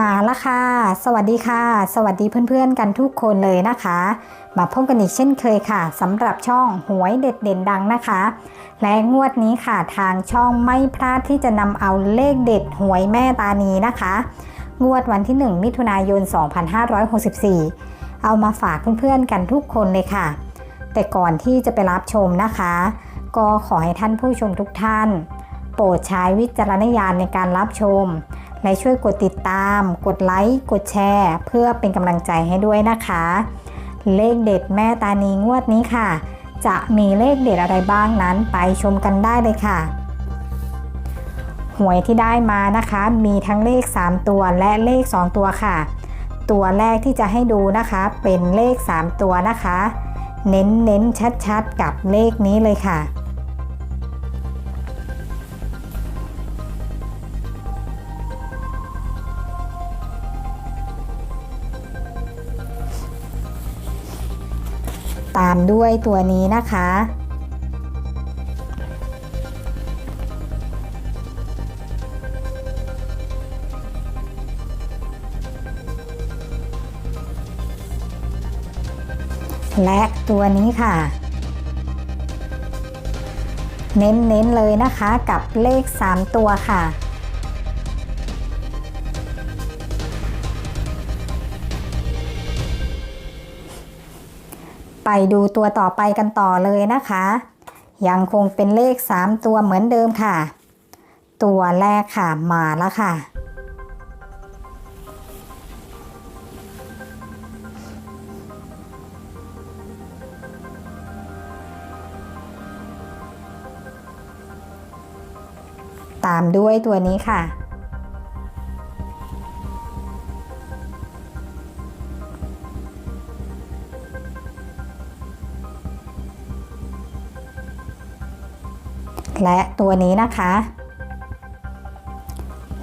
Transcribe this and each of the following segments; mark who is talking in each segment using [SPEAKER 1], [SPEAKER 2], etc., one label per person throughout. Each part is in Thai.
[SPEAKER 1] มาละค่ะ สวัสดีค่ะ สวัสดีเพื่อนๆกันทุกคนเลยนะคะ มาพบกันอีกเช่นเคยค่ะสำหรับช่องหวยเด็ดเด่นดังนะคะ และงวดนี้ค่ะทางช่องไม่พลาดที่จะนำเอาเลขเด็ดหวยแม่ตานีนะคะ งวดวันที่ 1 มิถุนายน 2564 เอามาฝากเพื่อนๆกันทุกคนเลยค่ะ แต่ก่อนที่จะไปรับชมนะคะ ก็ขอให้ท่านผู้ชมทุกท่าน โปรดใช้วิจารณญาณในการรับชม และช่วยกดติดตาม กดไลค์ กดแชร์ เพื่อเป็นกำลังใจให้ด้วยนะคะ เลขเด็ดแม่ตานีงวดนี้ค่ะ จะมีเลขเด็ดอะไรบ้างนั้นไปชมกันได้เลยค่ะ หวยที่ได้มานะคะ มีทั้งเลข 3 ตัวและเลข 2 ตัวค่ะ ตัวแรกที่จะให้ดูนะคะเป็นเลข 3 ตัวนะคะ เน้นเน้นชัดๆ กับเลขนี้เลยค่ะ ตามด้วยตัวนี้นะคะ และตัวนี้ค่ะ เน้นๆเลยนะคะกับเลข 3 ตัวค่ะ ไปดูตัวต่อไปกันต่อเลยนะคะ ยังคงเป็นเลข 3 ตัวเหมือนเดิมค่ะ ตัวแรกค่ะมาแล้วค่ะ ตามด้วยตัวนี้ค่ะ และตัวนี้นะคะ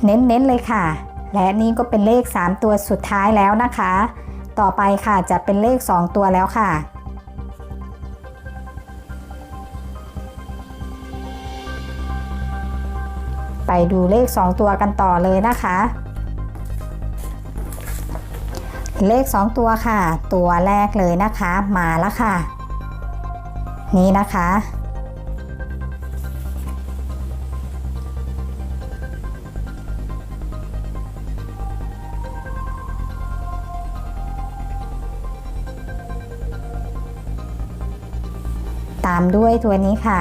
[SPEAKER 1] เน้นๆเลยค่ะ และนี่ก็เป็นเลข 3 ตัวสุดท้ายแล้วนะคะ ต่อไปค่ะจะเป็นเลข 2 ตัวแล้วค่ะไปดูเลข 2 ตัวกันต่อเลยนะคะ เลข 2 ตัวค่ะ ตัวแรกเลยนะคะ มาแล้วค่ะ นี่นะคะ ตามด้วยตัวนี้ค่ะ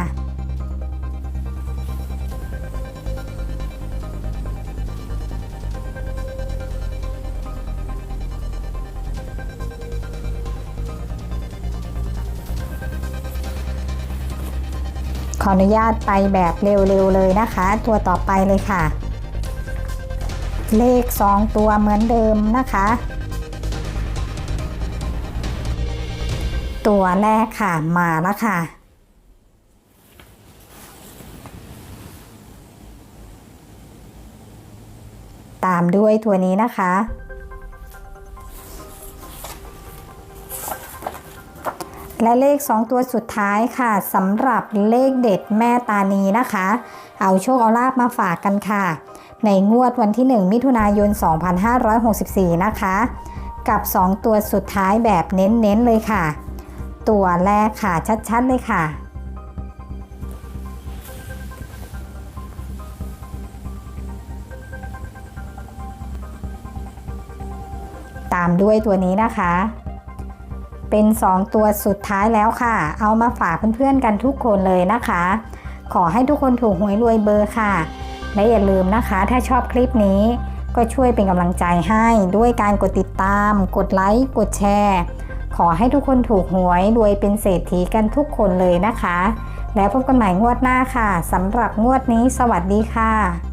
[SPEAKER 1] ขออนุญาตไปแบบเร็วๆเลยนะคะ ตัวต่อไปเลยค่ะ เลข 2 ตัวเหมือนเดิมนะคะตัวแรกค่ะมาแล้วค่ะ ตามด้วยตัวนี้นะคะ และเลข 2 ตัวสุดท้ายค่ะสำหรับเลขเด็ดแม่ตานีนะคะ เอาโชคเอาลาบมาฝากกันค่ะ ในงวดวันที่ 1 มิถุนายน 2564 นะคะ กับ 2 ตัวสุดท้ายแบบเน้นๆเลยค่ะ ตัวแรกค่ะชัดๆเลยค่ะ ตามด้วยตัวนี้นะคะ เป็น 2 ตัวสุดท้ายแล้วค่ะ เอามาฝากเพื่อนๆกันทุกคนเลยนะคะ ขอให้ทุกคนถูกหวยรวยเบอร์ค่ะ และอย่าลืมนะคะ ถ้าชอบคลิปนี้ก็ช่วยเป็นกำลังใจให้ด้วยการกดติดตาม กดไลค์ กดแชร์ ขอให้ทุกคนถูกหวยรวยเป็นเศรษฐีกันทุกคนเลยนะคะ แล้วพบกันใหม่งวดหน้าค่ะสำหรับงวดนี้สวัสดีค่ะ